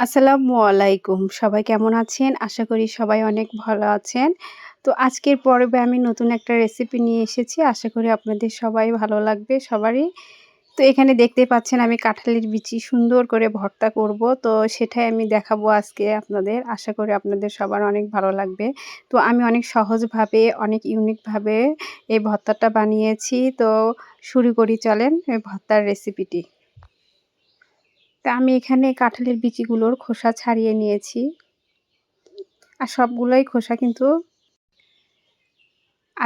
আসসালামু আলাইকুম। সবাই কেমন আছেন? আশা করি সবাই অনেক ভালো আছেন। তো আজকের পর্বে আমি নতুন একটা রেসিপি নিয়ে এসেছি। আশা করি আপনাদের সবাই ভালো লাগবে সবারই। তো এখানে দেখতে পাচ্ছেন আমি কাঁঠালের বিচি সুন্দর করে ভর্তা করব। তো সেটাই আমি দেখাবো আজকে আপনাদের। আশা করি আপনাদের সবার অনেক ভালো লাগবে। তো আমি অনেক সহজভাবে, অনেক ইউনিকভাবে এই ভর্তাটা বানিয়েছি। তো শুরু করি চলেন এই ভর্তার রেসিপিটি। তা আমি এখানে কাঁঠালের বিচিগুলোর খোসা ছাড়িয়ে নিয়েছি। আর সবগুলোই খোসা কিন্তু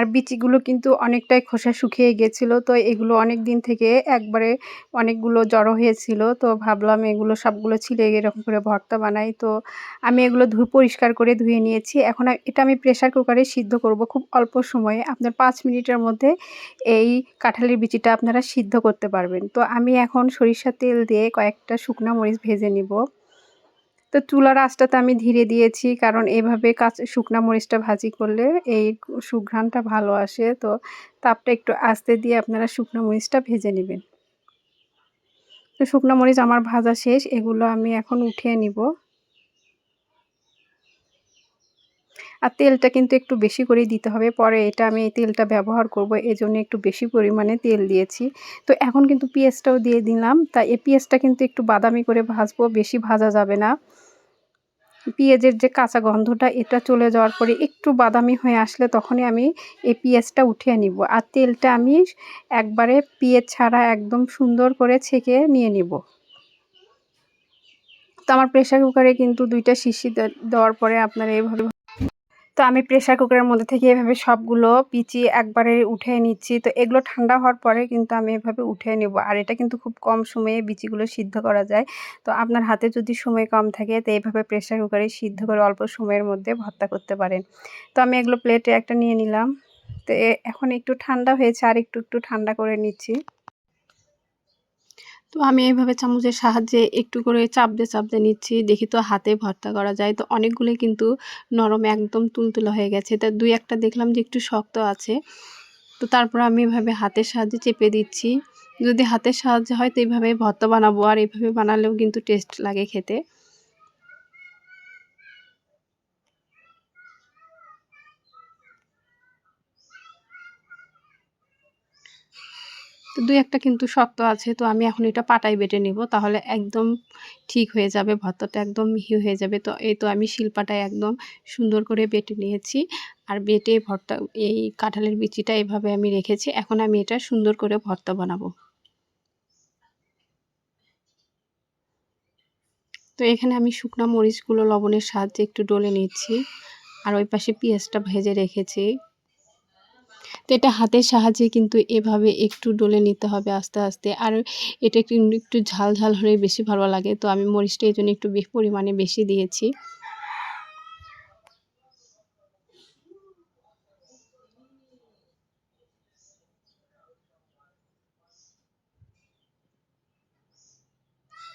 আর বিচিগুলো কিন্তু অনেকটাই খোসা শুকিয়ে গেছিল। তো এগুলো অনেক দিন থেকে একবারে অনেকগুলো জড়ো হয়েছিল। তো ভাবলাম এগুলো সবগুলো ছিলে এরকম করে ভর্তা বানাই। তো আমি এগুলো ধু পরিষ্কার করে ধুয়ে নিয়েছি। এখন এটা আমি প্রেশার কুকারে সিদ্ধ করব খুব অল্প সময়ে। আপনার পাঁচ মিনিটের মধ্যে এই কাঁঠালের বিচিটা আপনারা সিদ্ধ করতে পারবেন। তো আমি এখন সরিষার তেল দিয়ে কয়েকটা শুকনা মরিচ ভেজে নিব। তো চুলার আঁচটাতে আমি ধীরে দিয়েছি, কারণ এভাবে কাঁচ, শুকনা মরিচটা ভাজি করলে এই সুঘ্রাণটা ভালো আসে। তো তাপটা একটু আস্তে দিয়ে আপনারা শুকনো মরিচটা ভেজে নেবেন। তো শুকনো মরিচ আমার ভাজা শেষ, এগুলো আমি এখন উঠিয়ে নিব। আর তেলটা কিন্তু একটু বেশি করেই দিতে হবে, পরে এটা আমি এই তেলটা ব্যবহার করব এই জন্য একটু বেশি পরিমাণে তেল দিয়েছি। তো এখন কিন্তু পেঁয়াজটাও দিয়ে দিলাম, তা এই পেঁয়াজটা কিন্তু একটু বাদামি করে ভাজবো, বেশি ভাজা যাবে না। পেঁয়াজের যে কাঁচা গন্ধটা, এটা চলে যাওয়ার পরে একটু বাদামি হয়ে আসলে তখনই আমি এই পেঁয়াজটা উঠিয়ে নিব। আর তেলটা আমি একবারে পেঁয়াজ ছাড়া একদম সুন্দর করে ছেঁকে নিয়ে নিব। তো আমার প্রেশার কুকারে কিন্তু দুইটা শিশি দেওয়ার পরে আপনারা এইভাবে তো আমি প্রেশার কুকারের মধ্যে থেকে এভাবে সবগুলো পিচি একবারে উঠে নিচ্ছি। তো এগুলো ঠান্ডা হওয়ার পরে কিন্তু আমি এভাবে উঠে নেব। আর এটা কিন্তু খুব কম সময়ে বিচিগুলো সিদ্ধ করা যায়। তো আপনার হাতে যদি সময় কম থাকে, তো এইভাবে প্রেশার কুকারে সিদ্ধ করে অল্প সময়ের মধ্যে ভর্তা করতে পারেন। তো আমি এগুলো প্লেটে একটা নিয়ে নিলাম। তো এখন একটু ঠান্ডা হয়েছে, আর একটু একটু ঠান্ডা করে নিচ্ছি। তো আমি এইভাবে চামচের সাহায্যে একটু করে চাপতে চাপতে নিচ্ছি। দেখি তো হাতে ভর্তা করা যায়। তো অনেকগুলোই কিন্তু নরম একদম তুলতুলো হয়ে গেছে। তা দুই একটা দেখলাম যে একটু শক্ত আছে। তো তারপর আমি এভাবে হাতের সাহায্যে চেপে দিচ্ছি। যদি হাতের সাহায্যে হয় তো এইভাবে ভর্তা বানাবো। আর এইভাবে বানালেও কিন্তু টেস্ট লাগে খেতে। তো দুই একটা কিন্তু শক্ত আছে, তো আমি এখন এটা পাটায় বেটে নিব, তাহলে একদম ঠিক হয়ে যাবে, ভর্তাটা একদম মিহি হয়ে যাবে। তো এই তো আমি শিলপাটায় একদম সুন্দর করে বেটে নিয়েছি, আর বেটে ভর্তা, এই কাঁঠালের বিচিটা এভাবে আমি রেখেছি, এখন আমি এটা সুন্দর করে ভর্তা বানাবো। তো এখানে আমি শুকনা মরিচগুলো লবণের সাহায্যে একটু ডলে নিচ্ছি, আর ওই পাশে পেঁয়াজটা ভেজে রেখেছি। তো এটা হাতের সাহায্যে কিন্তু এভাবে একটু ডলে নিতে হবে আস্তে আস্তে। আর এটা একটু ঝাল ঝাল হলে বেশি ভালো লাগে। তো আমি মরিচটা এই জন্য একটু পরিমাণে বেশি দিয়েছি।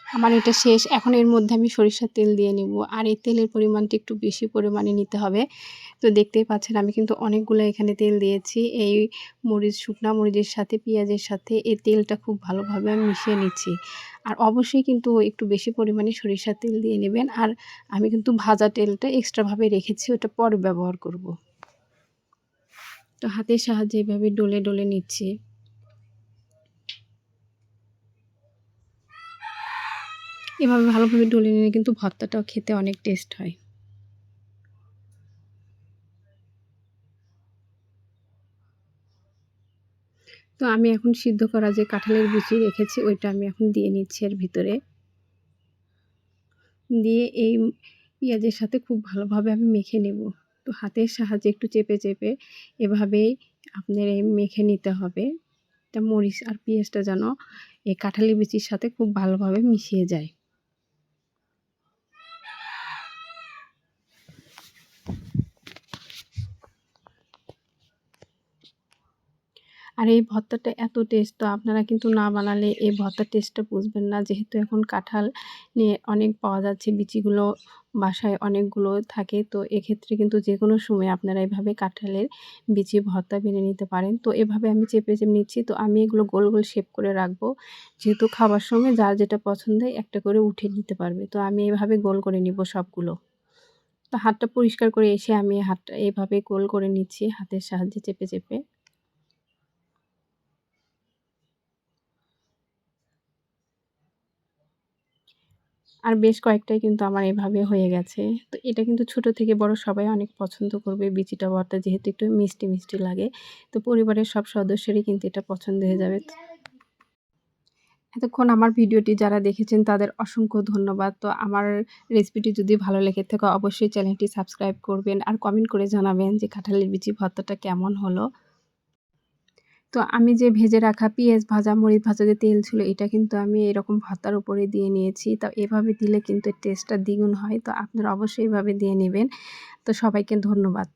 আমার এটা শেষ। এখন এর মধ্যে আমি সরিষার তেল দিয়ে নেব। আর এই তেলের পরিমাণটা একটু বেশি পরিমাণে নিতে হবে। তো দেখতেই পাচ্ছেন, আমি কিন্তু অনেকগুলো এখানে তেল দিয়েছি। এই মরিচ, শুকনা মরিচের সাথে, পেঁয়াজের সাথে এই তেলটা খুব ভালোভাবে আমি মিশিয়ে নিচ্ছি। আর অবশ্যই কিন্তু একটু বেশি পরিমাণে সরিষার তেল দিয়ে নেবেন। আর আমি কিন্তু ভাজা তেলটা এক্সট্রাভাবে রেখেছি, ওটা পরে ব্যবহার করব। তো হাতের সাহায্যে এভাবে ডলে ডলে নিচ্ছি। এভাবে ভালোভাবে ডলে নিলে কিন্তু ভর্তাটাও খেতে অনেক টেস্ট হয়। তো আমি এখন সিদ্ধ করা যে কাঁঠালের বিচি রেখেছি, ওইটা আমি এখন দিয়ে নিচ্ছি এর ভিতরে। দিয়ে এই পেঁয়াজের সাথে খুব ভালোভাবে আমি মেখে নেব। তো হাতের সাহায্যে একটু চেপে চেপে এভাবেই আপনার এই মেখে নিতে হবে। তা মরিচ আর পেঁয়াজটা যেন এই কাঁঠালি বিচির সাথে খুব ভালোভাবে মিশিয়ে যায়। আর এই ভর্তাটা এত টেস্ট তো আপনারা কিন্তু না বানালে এই ভর্তার টেস্টটা বুঝবেন না। যেহেতু এখন কাঁঠাল নিয়ে অনেক পাওয়া যাচ্ছে, বিচিগুলো বাসায় অনেকগুলো থাকে, তো এক্ষেত্রে কিন্তু যে কোনো সময় আপনারা এভাবে কাঁঠালের বিচি ভর্তা বেনে নিতে পারেন। তো এভাবে আমি চেপে চেপে নিচ্ছি, তো আমি এগুলো গোল গোল শেপ করে রাখব। যেহেতু খাবার সময় যার যেটা পছন্দ একটা করে উঠে নিতে পারবে। তো আমি এভাবে গোল করে নিব সবগুলো। তো হাতটা পরিষ্কার করে এসে আমি হাতটা এভাবে গোল করে নিচ্ছি, হাতের সাহায্যে চেপে চেপে। আর বেশ কয়েকটাই কিন্তু আমার এভাবে হয়ে গেছে। তো এটা কিন্তু ছোট থেকে বড় সবাই অনেক পছন্দ করবে। বিচিটা ভর্তা যেহেতু একটু মিষ্টি মিষ্টি লাগে। তো পরিবারের সব সদস্যেরই কিন্তু এটা পছন্দ হয়ে যাবে। এতক্ষণ আমার ভিডিওটি যারা দেখেছেন তাদের অসংখ্য ধন্যবাদ। তো আমার রেসিপিটি যদি ভালো লেগে থাকে অবশ্যই চ্যানেলটি সাবস্ক্রাইব করবেন আর কমেন্ট করে জানাবেন যে কাঁঠালের বিচি ভর্তাটা কেমন হলো। তো আমি যে ভেজে রাখা পেঁয়াজ ভাজা, মরিচ ভাজা যে তেল ছিল, এটা কিন্তু আমি এরকম ভাতার উপরে দিয়ে নিয়েছি। তো এভাবে দিলে কিন্তু টেস্টটা দ্বিগুণ হয়। তো আপনারা অবশ্যই এভাবে দিয়ে নেবেন। তো সবাইকে ধন্যবাদ।